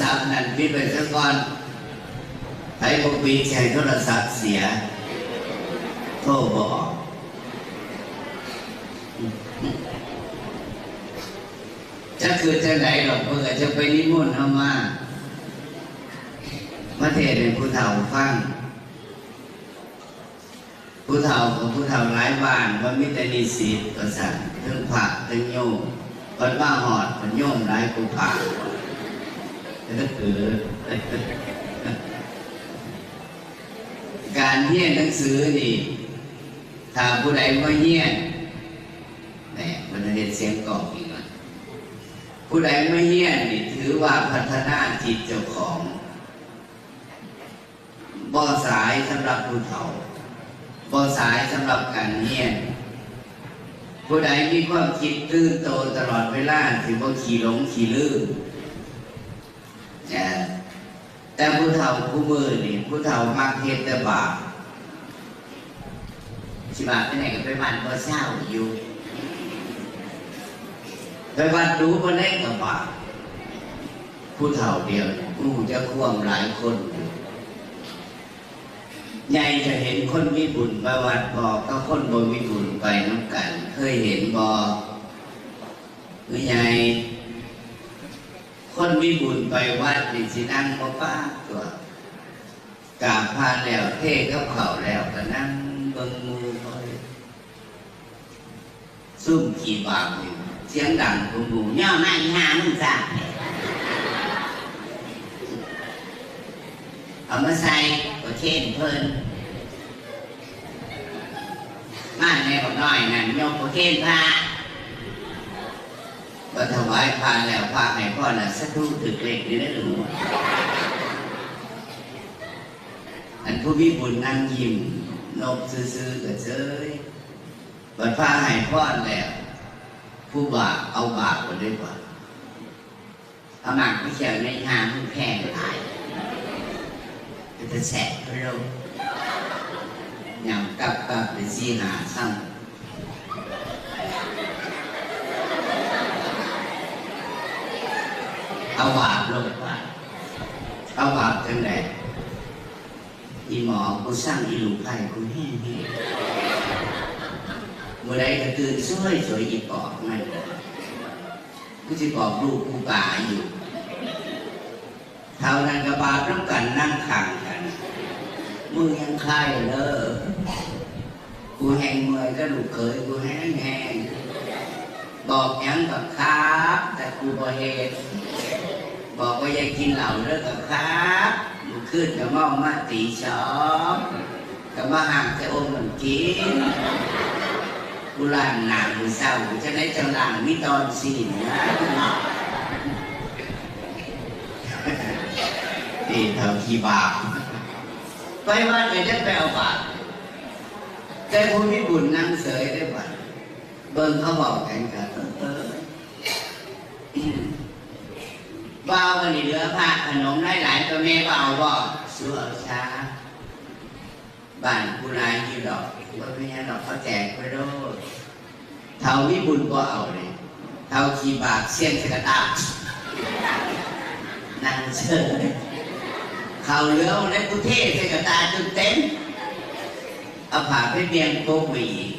ศัพท์นั่นปิดไปซะก่อนไอ้พวกปีใช้โทรศัพท์เสีย โทรบอกจะคือจะไหนหรอกเพื่อจะไปนิมนต์เอามามาเทศน์เป็นผู้เฒ่าฟังผู้เฒ่าของผู้เฒ่าหลายบ้านว่ามิตรนิสิตก็สั่นทั้งผักทั้งโยมคนว่าหอดคนโยมหลายกูผัก ก็คือการเรียนหนังสือนี่ถ้าผู้ใดว่เรียนแหมมันเห็นเสียงกรอบอีกแล้วผู้ใดไม่เรียนนี่ถือว่าพัฒนาจิตเจ้าของบ่สายสำหรับผู้เฒ่าบ่สายสำหรับการเรียนผู้ใดมีความคิดตื่นโตตลอดเวลาถือว่าขี่หลงขี่ลืมน แต่ผู้เฒ่าผู้มือนี่ผู้เฒ่ามักเฮ็ดแต่บาปสิบาปไปไหนก็ไปบ้านก็เศร้าอยู่ไปวัดรู้บ่ได้กับบาปผู้เฒ่าเดียวผู้จะควมหลายคนยู่ใหญ่จะเห็นคนมีบุญประวัติบอกก็คนบ่มีบุญไปน้ำกัน เคยเห็นบอหรือใหญ่ มีบุญไปวัดนี่สินั่งบ่ป้าตัวกาพานแล้วเทกับเขาแล้วก็นั่งเบิ่งมูคอยซุ่มขี่บาปอยู่เสียงดังของหมูย่อมาอีหามึงจ้าเอามาใส่ก็เช่นเพิ่นมาแน่บอกน้อยนั่นโยมโอเคนพระ ถวายพานแล้วพระให้พ่อน่ะสักทุถึกเล็กนี่ได้หรืออันผู้มีบุญนั่งยิ้มนบซื่อๆก็เฉยบัดพระให้พ่อแล้ว ผู้บาปเอาบาปมาด้วยกว่าเอาหมากไม่เขียวในหางมันแพงตายจะแสบไปซีหาซ้ำ ลง nhằm cặp cặp để di hạ xong ao bạc luôn bạn ao bạc trên này đi mò cô sang đi lục thầy cô he he มื่อใดก็ตื่นสวยสวยอีปอบมันกูจะปอบลูกกูป่าอยู่เท่านั้นกับบาปน้ำกันนั่งขังกันมึงยังใครเด้อกูแห้งเมื่อยก็ลูกเคยกูแห้งแห้งบอกยังกับครับ แต่กูบ่เฮ็ด บอกว่าอย่ากินเหล้าเด้อกับครับมึงขึ้นกับเมามาตีสองกับมาห่างจะอมมันกินกูล้างหนังเศร้าจะได้จะล้างมีตอนสี่นะนี่เท่าที่บาปไปวัดไปได้ไปเอาบาตรแต่ผู้มีบุญนั่งเสยได้บัดเบิ่งเขาบอกกันกันเออ บ่าวันนี้เหลือผ้าขนมได้หลายตัวแม่บ่าวบ่สู้เอาช้าบ้านผู้นายอยู่ดอกว่าไม่ใช่ดอกเขาแจกไปโดดเท่ามีบุญก็เอาเลยเท่าขีบาทเสี้ยนสกตานั่งเฉยเขาเหลือในกุเทศสกตาจนเต็มเอาผ่าไปเบียงโกกไปอีก